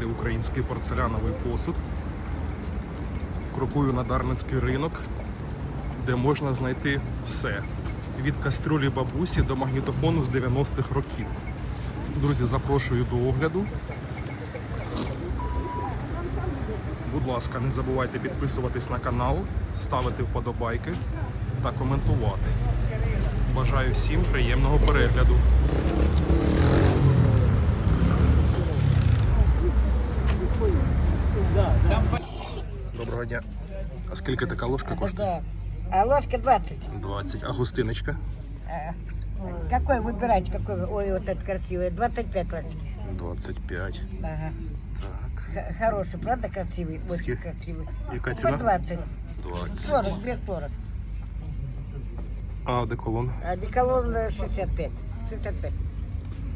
каналі Український порцеляновий посуд. Крокую на Дарницький ринок, де можна знайти все. Від кастрюлі бабусі до магнітофону з 90-х років. Друзі, запрошую до огляду. Будь ласка, не забувайте підписуватись на канал, ставити вподобайки та коментувати. Бажаю всім приємного перегляду. Доброго дня. А скільки така ложка коштує? Да. А ложка 20. 20. А густиночка? А, Какой выбирать? Какой? вы? Ой, вот это красивый. 25 ложки. 25. Ага. Так. Х- Хороший, правда красивый? Очень Ски- красивый. Яка По ціна? 20. 20. 40, две 40. А деколон? А деколон э, 65. 65.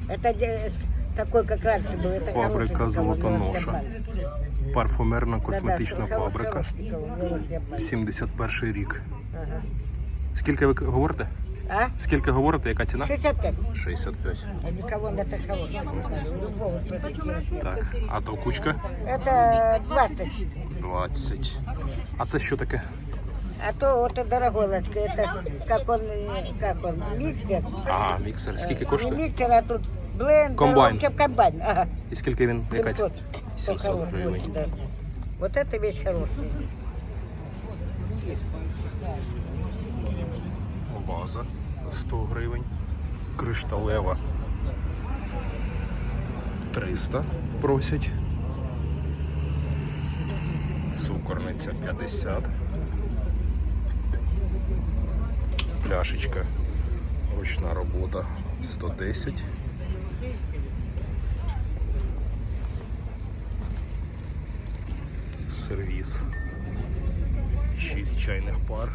Это де- такой, как раньше был. Это Фабрика хороший деколон, «Золотоноша». нормальный. Парфумерна Да-да, косметична хороший, фабрика. хороший деколон, ну, я понял. 71 рік. Ага. Скільки ви говорите? А? Скільки говорите, яка ціна? 65. 65. А деколон это хороший. деколон, Любого протестировать. Так. А то кучка? Это 20. 20. А це що таке? А то вот это дорогой лачка, это как он, э, как он, миксер. Ага, міксер. Скільки Не коштує? миксер, а тут блендер. Комбайн. вообще комбайн. Ага. І скільки він? Яка 700. ціна? 700 Хороший, гривень. да. Вот это вещь хорошая. Ваза 100 гривень. Кришталева 300 просять. Цукорниця 50. Пляшечка. Ручна робота 110. Сервіс. 6 чайних пар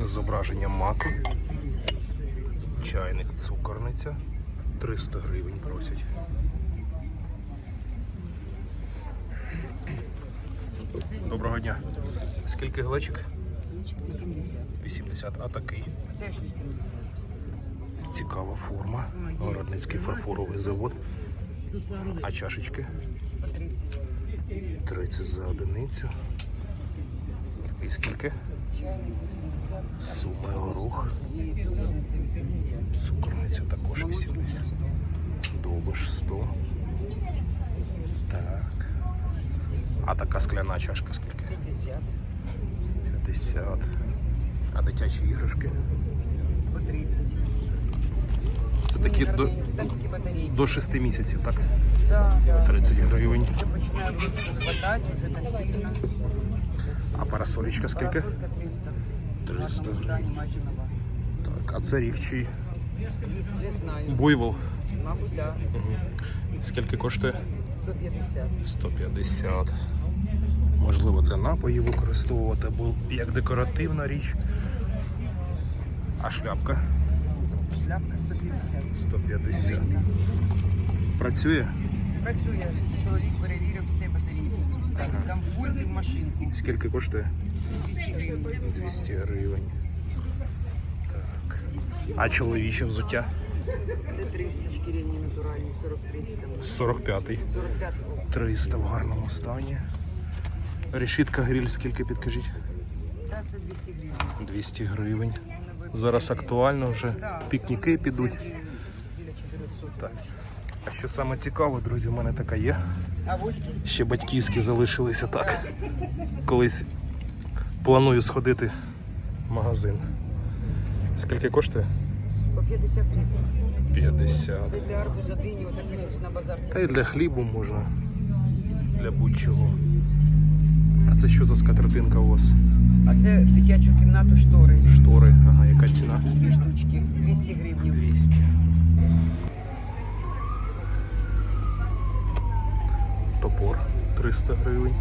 з зображенням маку. Чайник цукорниця. 300 гривень просять. Доброго дня. Скільки глечик? 80. 80. А такий. Теж 80. Цікава форма. Городницький фарфоровий завод. А чашечки? По 30. 30 за одиницю. І скільки? Чайник 80. Суми горох. І цукорниця 80. Цукорниця також 80. Довбиш 100. Так. А така скляна чашка скільки? 50. 50. А дитячі іграшки? По 30. Це такі до, до 6 місяців, так? Да, да. 30 гривень. Починає хватати, вже тактильно. А парасолічка скільки? Парасолька 300. 300 гривень. Так, а це ріг чий? Не знаю. Буйвол. Мабуть, да. Скільки коштує? 150. 150. Можливо, для напоїв використовувати або як декоративна річ. А шляпка Шляпка 150. 150. Працює? Працює. Чоловік перевірив всі батарейки. Ставив там пульт і в машинку. Скільки коштує? 200 гривень. 200 гривень. Так. А чоловіче взуття? Це 300 шкіряні натуральні, 43 там. 45-й. 45 300 в гарному стані. Решітка гриль скільки підкажіть? Та це 200 гривень. 200 гривень. Зараз актуально вже. Пікніки підуть. Це біля 400. Так. А що саме цікаво, друзі, в мене така є. Ще батьківські залишилися так. Колись планую сходити в магазин. Скільки коштує? По 50 гривень. 50. Це для арбуза дині, отаке щось на базар. Та й для хлібу можна. Для будь-чого. А це що за скатертинка у вас? А це дитячу кімнату штори. Штори. Ага, яка ціна? Дві штучки, 200 гривень. 200. Топор 300 гривень.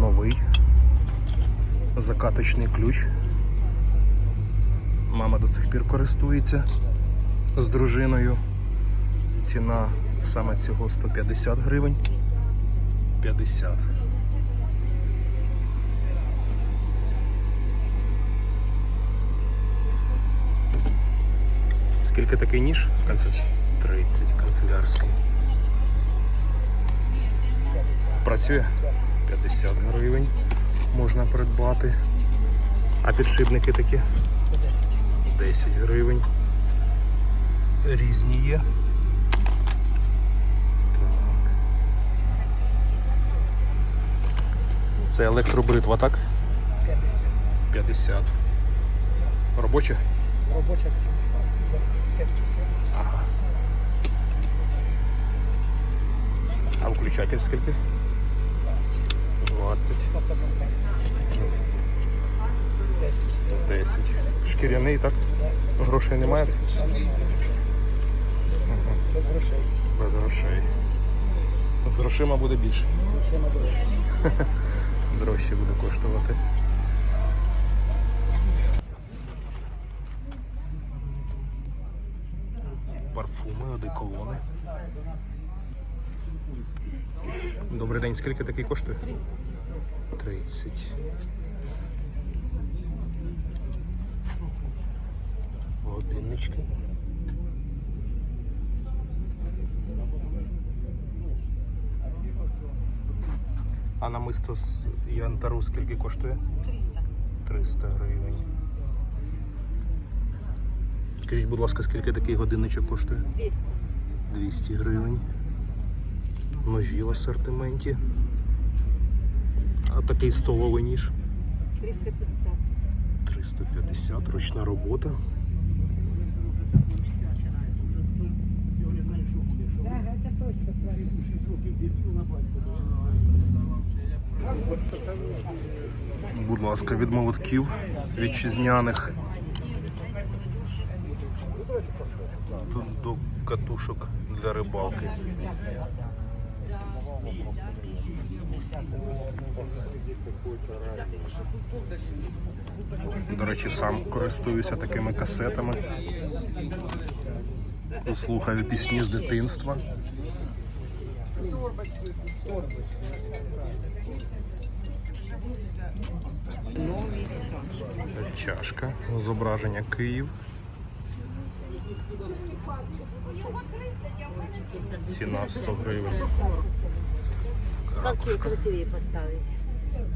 Новий. Закаточний ключ. Мама до цих пір користується з дружиною. Ціна саме цього 150 гривень. 50. Скільки такий ніж? 30. 30 канцелярський. працює? 50 гривень можна придбати. А підшипники такі? 10 гривень. Різні є. Так. Це електробритва, так? 50. 50. Робоча? Робоча Ага. А включатель скільки? 20. 20. 10. 10. Шкіряний, так? Грошей немає? Без грошей. Без грошей. З грошима буде більше. Дорожче буде коштувати. Парфуми, одеколони. Добрий день, скільки такий коштує? 30. Годиннички. А намисто з янтару скільки коштує? 300. 300 гривень. Скажіть, будь ласка, скільки такий годинничок коштує? 200. 200 гривень. Ножі в асортименті. А такий столовий ніж 350. 350, ручна робота. Будь ласка, від молотків вітчизняних. Тут до катушок для рибалки. До речі, сам користуюся такими касетами. Слухаю пісні з дитинства. Чашка, зображення Київ. Ціна 100 гривень. Как ее красивее поставить?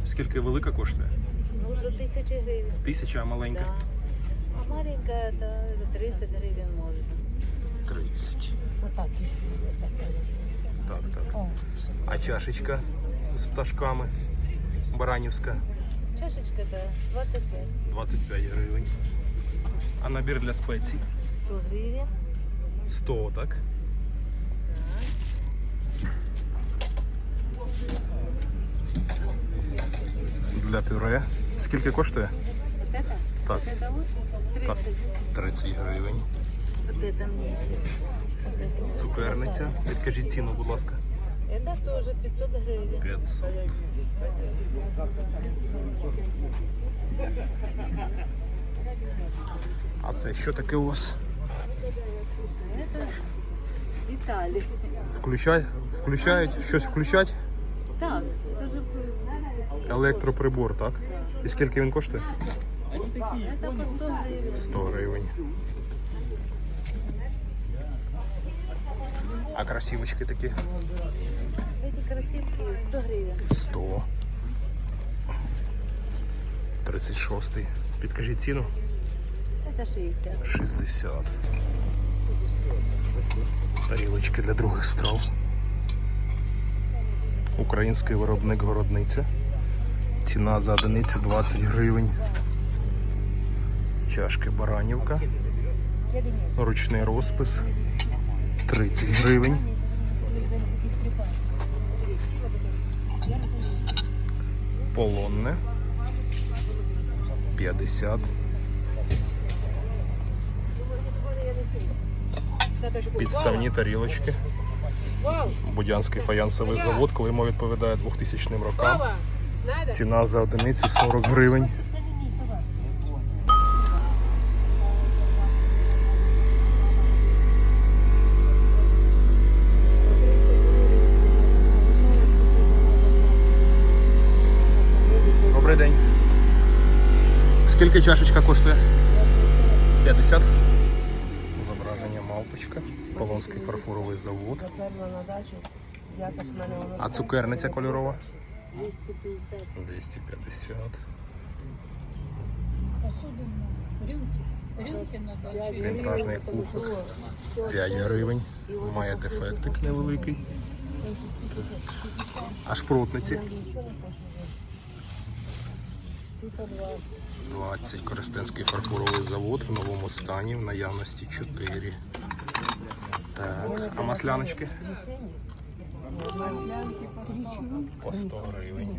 Скільки велика коштує? Ну, до тысячи гривен. Тисяча, а маленька? Да. А маленькая, это за 30 гривен можно. 30. Вот так еще, так красиво. Так, так. О, А чашечка з пташками Баранівська чашечка, да, 25. 25 гривень. А набір для спецій 100 гривен. 100, так? Для пюре. Скільки коштує? Вот это? Так. Вот это вот? 30. Так. 30 гривень. Вот это мне еще. Вот это вот Цукерниця. красавица. Відкажіть ціну, будь ласка. Это тоже 500 гривен. 500. А це що таке у вас? Это Италия. Включай, включають, щось включать? Так, это же Електроприбор, так? І скільки він коштує? это по 100 гривен. 100 гривень. А красивочки такі? Эти красивки 100 гривен. 100. 36. Підкажіть ціну? Это 60. 60. Тарілочки для других страв. Український виробник городниця. Ціна за одиницю 20 гривень. Чашки Баранівка. Ручний розпис 30 гривень. Полонне 50. Підставні тарілочки. Будянський фаянсовий завод, коли йому відповідає 2000 рокам. Ціна за одиницю 40 гривень. Добрий день. Скільки чашечка коштує? 50. Полонський фарфоровий завод. А цукерниця кольорова? 250. 250. Посуду рюмки. Рюмки. Вінтажний кухар. 5 гривень. Має дефектик невеликий. А шпротниці? 20. Коростенський фарфоровий завод в новому стані, в наявності 4. Так, а масляночки? По 100 гривень.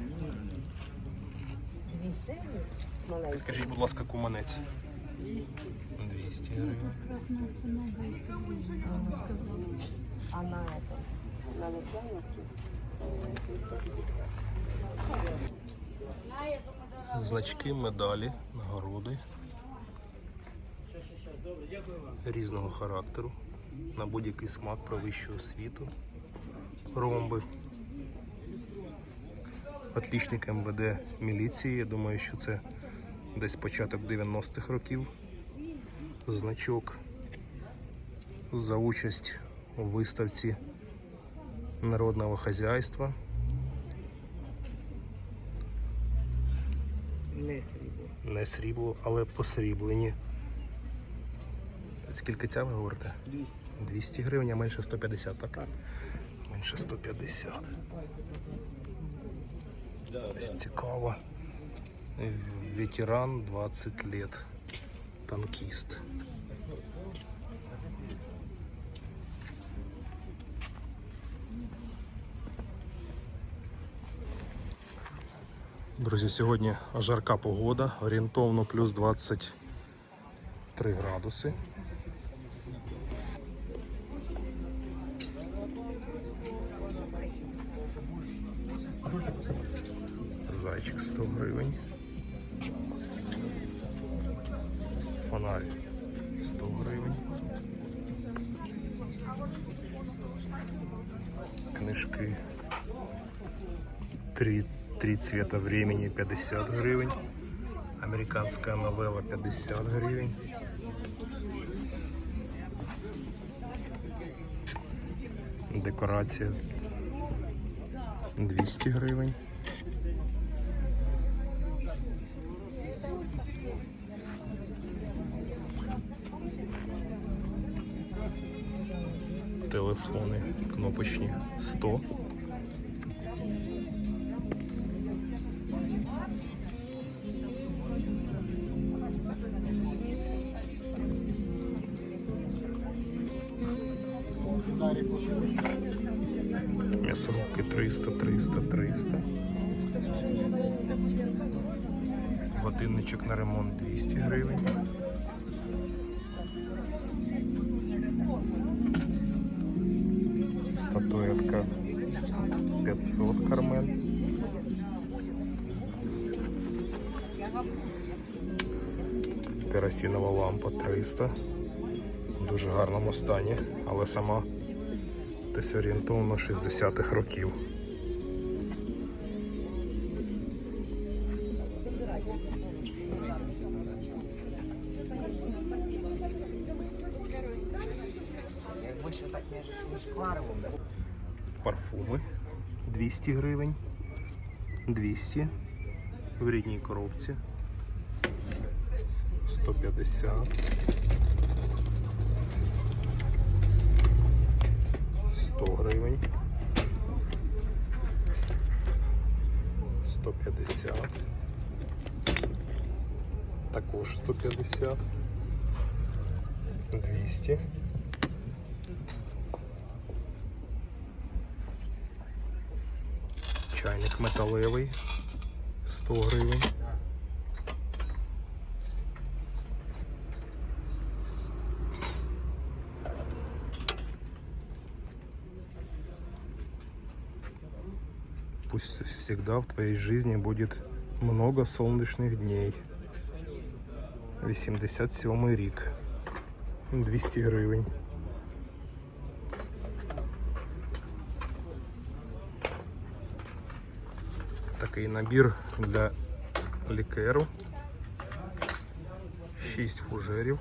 Скажіть, будь ласка, куманець. 200 гривень. А на это? Значки, медалі, нагороди різного характеру на будь-який смак про вищу освіту, ромби. Отлічник МВД міліції. Я думаю, що це десь початок 90-х років. Значок за участь у виставці народного хазяйства. Не срібло. Не срібло, але посріблені. Скільки ця ви говорите? 200. 200 гривень, а менше 150, так? Менше 150. Ось Цікаво. Ветеран 20 лет. Танкіст. Друзі, сьогодні жарка погода, орієнтовно плюс 23 градуси. Цвета времени 50 гривень. Американская новелла 50 гривень. Декорація 200 гривень. Телефони кнопочні 100. Годинничок на ремонт 200 гривень. Статуетка 500 кармен. Керосинова лампа 300. В дуже гарному стані, але сама десь орієнтовно 60-х років. 200 гривень, 200 в рідній коробці, 150. 100 гривень. 150. Також 150. 200. Чайник металевий 100 гривень. Пусть всегда в твоей жизни будет много солнечных дней. 87 рік. 200 гривень. Такий набір для лікеру. 6 фужерів.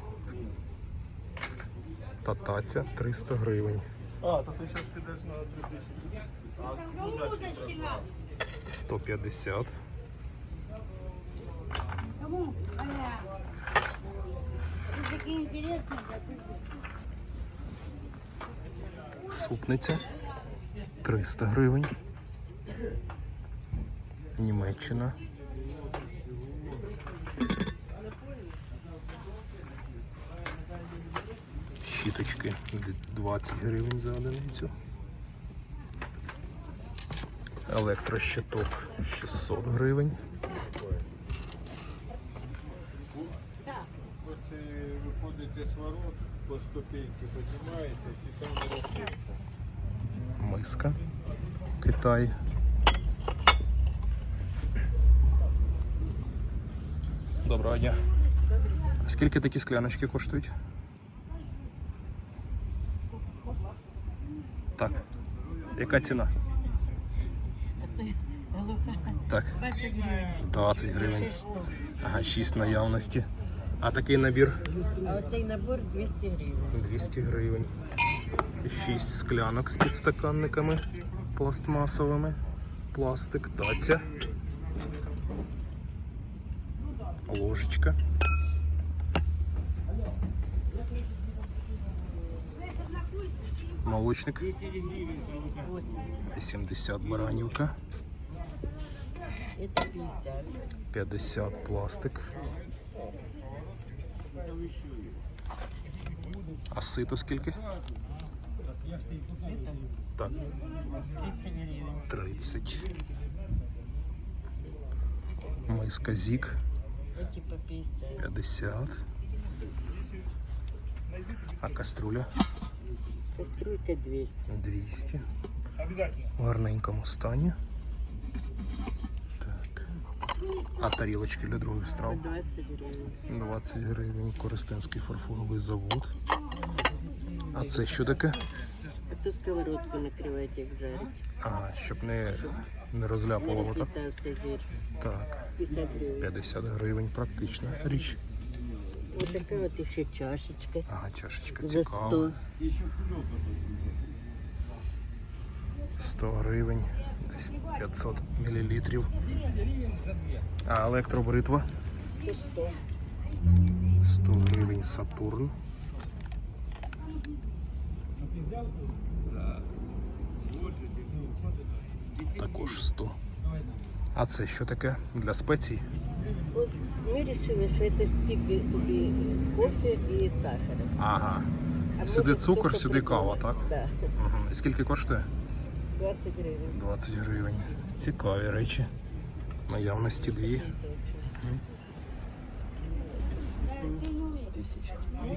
Татаця 300 гривень. А, то ти зараз підеш на 3000. А 150. Кому? Супниця 300 гривень. Німеччина. Щіточки 20 гривень за одиницю. Електрощиток 600 гривень. Виходите з ворот, по ступеньки піднімаєтесь і там. Миска. Китай. Доброго дня. Скільки такі скляночки коштують? Так. Яка ціна? Так. 20 гривень. 20 гривень. Ага, 6 наявності. А такий набір А оцей набор 200 гривень. 200 гривень. 6 склянок з підстаканниками пластмасовими. Пластик, таця. Ложечка. Молочник 80. 80 баранівка, Это 50. 50 пластик. А сито скільки? Сито Так, 30 гривень. 30. Миска зік Эти по 50. 50. А каструля Кастрюлька 200. 200. В гарненькому стані. Так. А тарілочки для других страв 20 гривень. 20 гривень. Користенський фарфоровий завод. А це що таке? А то сковородку накривати, як жарить. Ага, щоб не, не розляпувало, так? Так, 50 гривень. 50 гривень, практична річ. Ось така от ще чашечка. Ага, чашечка За цікава. 100. 100 гривень, десь 500 мл. А електробритва? 100. 100 гривень Сатурн. Також 100. А це що таке? Для спецій? Ми вирішили, що це стільки туди кофе і сахара. Ага. А Сюди цукор, сюди кава, так? Да. Угу. І скільки коштує? 20 гривень. 20 гривень. Цікаві речі. Наявності дві.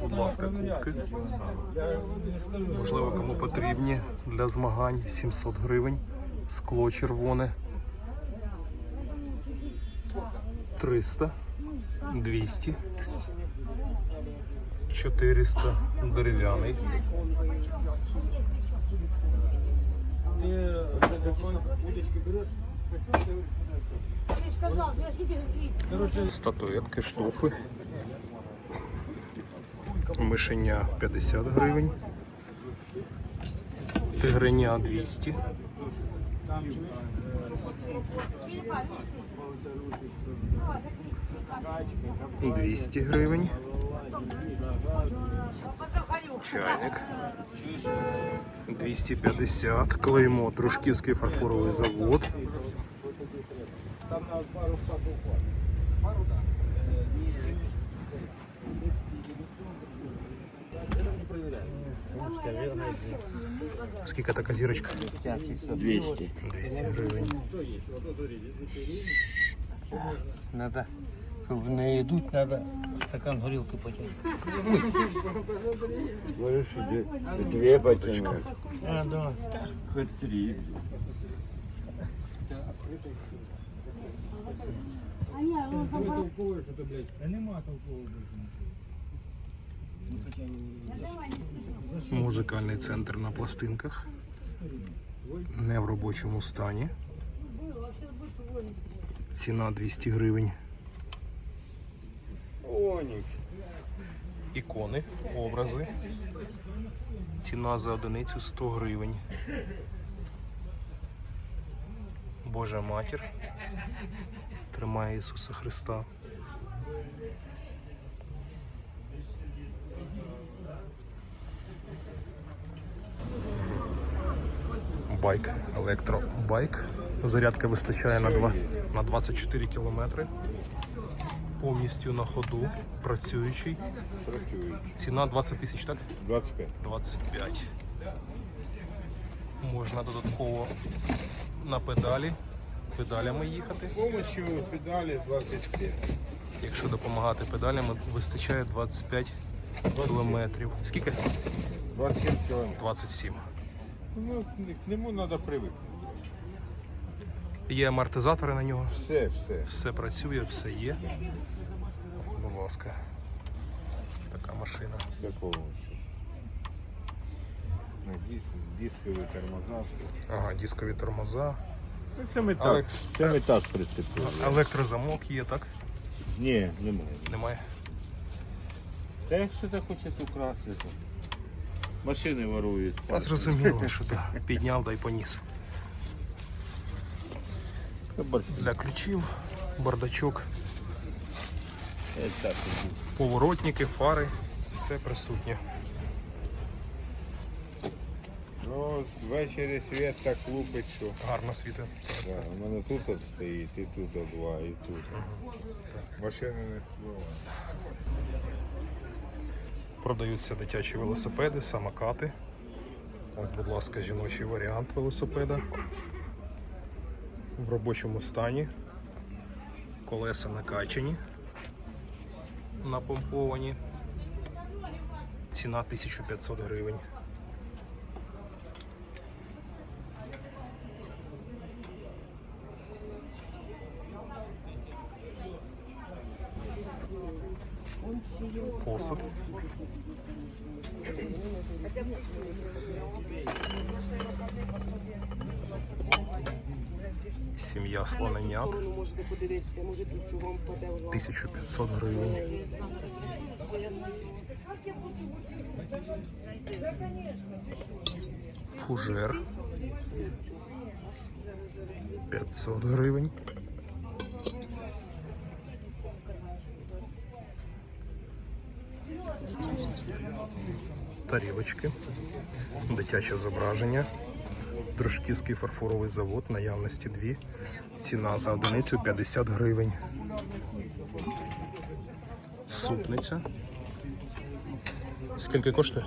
Будь ласка, кубки. Можливо, кому потрібні для змагань 700 гривень. Скло червоне. 300, 200, 400 дерев'яний. Ти удочки береш? Статуетки, штофи. Мишеня 50 гривень. Тигриня 200. Двісті гривень. Чайник. 250. Клеймо Дружківський фарфоровий завод. Там на. Пару, Скільки така зірочка? 200. 200 гривень. Надо, чтобы в неї йдуть, надо стакан горілки потягнути. Говоришь, две, две потянуть. А, да. Хоть три. Музикальний центр на пластинках. Не в робочому стані. Ціна 200 гривень. Ікони, образи. Ціна за одиницю 100 гривень. Божа матір. Тримає Ісуса Христа. Байк, електробайк. Зарядка вистачає на, 2, на 24 кілометри. Повністю на ходу, працюючий. Ціна 20 тисяч, так? 25. 25. Можна додатково на педалі, педалями їхати. З педалі 25. Якщо допомагати педалями, вистачає 25 кілометрів. Скільки? 27 кілометрів. 27. Ну, к нему треба привикнути. Є амортизатори на нього, Все, все. все працює, все є. Будь ласка. Така машина. Такого. Диск, дискові тормоза. Ага, дискові тормоза. Ну, Це ми так, це ми так прицепили. Електрозамок є, так? Ні, немає. Немає. Та якщо ти хочеш украсти, то машини ворують. Та зрозуміло, що так. Підняв да й поніс. Для ключів, бардачок, поворотники, фари, все присутнє. Ну, ввечері світ так лупить, що. Гарно світить. Да, у мене тут от стоїть, і тут от два, і тут. Машини не впливають. Продаються дитячі велосипеди, самокати. Ось, будь ласка, жіночий варіант велосипеда. В робочому стані. Колеса накачані, напомповані. Ціна 1500 гривень. Посуд. Сім'я слоненят. Можете подивитися, може тут чого вам паде в лапу. 1500 гривень. Фужер. 500 гривень. Тарілочки. Дитяче зображення. Дружківський фарфоровий завод, наявності дві. Ціна за одиницю 50 гривень. Супниця. Скільки коштує?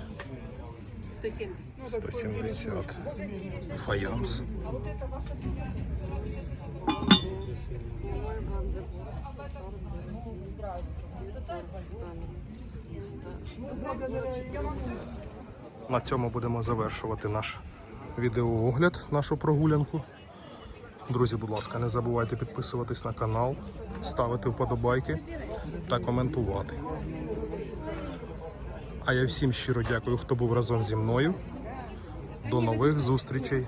170. 170. Фаянс. На цьому будемо завершувати наш відеоогляд, нашу прогулянку. Друзі, будь ласка, не забувайте підписуватись на канал, ставити вподобайки та коментувати. А я всім щиро дякую, хто був разом зі мною. До нових зустрічей.